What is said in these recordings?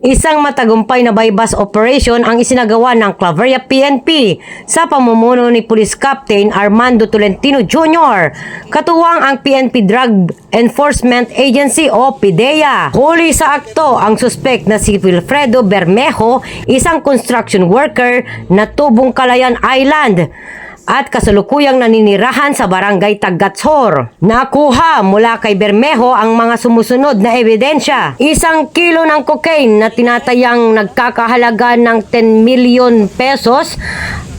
Isang matagumpay na bypass operation ang isinagawa ng Claveria PNP sa pamumuno ni Police Captain Armando Tolentino Jr. Katuwang ang PNP Drug Enforcement Agency o PIDEA. Huli sa akto ang suspect na si Wilfredo Bermejo, isang construction worker na tubong Kalayan Island at kasalukuyang naninirahan sa barangay Tagatsor. Nakuha mula kay Bermejo ang mga sumusunod na ebidensya. Isang kilo ng cocaine na tinatayang nagkakahalaga ng 10 million pesos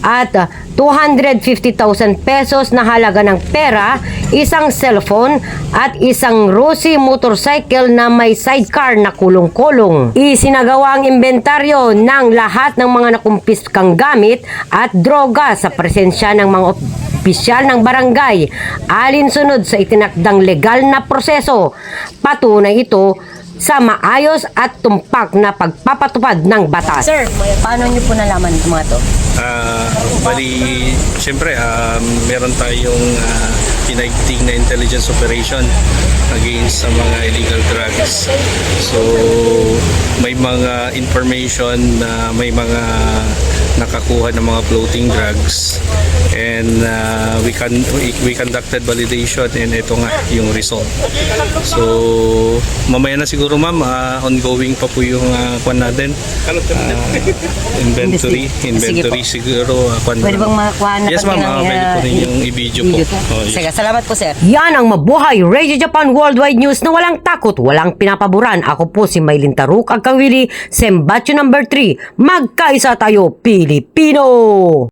at ah, 250,000 pesos na halaga ng pera, isang cellphone at isang Rossi motorcycle na may sidecar na kulong-kulong. Isinagawa ang inventaryo ng lahat ng mga nakumpiskang gamit at droga sa presensya ng mga opisyal ng barangay alinsunod sa itinakdang legal na proseso. Patunay ito sa maayos at tumpak na pagpapatupad ng batas. Sir, paano niyo po nalaman itong mga to? Ah, bali, siyempre, um, meron tayong uh, tinaigting na intelligence operation against sa mga illegal drugs. So, may mga information na may mga nakakuha ng mga floating drugs and uh, we can we, we conducted validation and ito nga yung result. So, mamaya na siguro ma'am, ah, ongoing pa po yung uh, kwan natin. Ah, inventory, inventory siguro. ah, kwan Pwede bang makuha na Yes ma'am, ah, pwede uh, po rin yung i-video po. Oh, yes. Sige, salamat po sir. Yan ang mabuhay Radio Japan Worldwide News na walang takot, walang pinapaboran. Ako po si Maylin Taruk, ang kawili, Sembatyo number 3. Magkaisa tayo, Pilipino!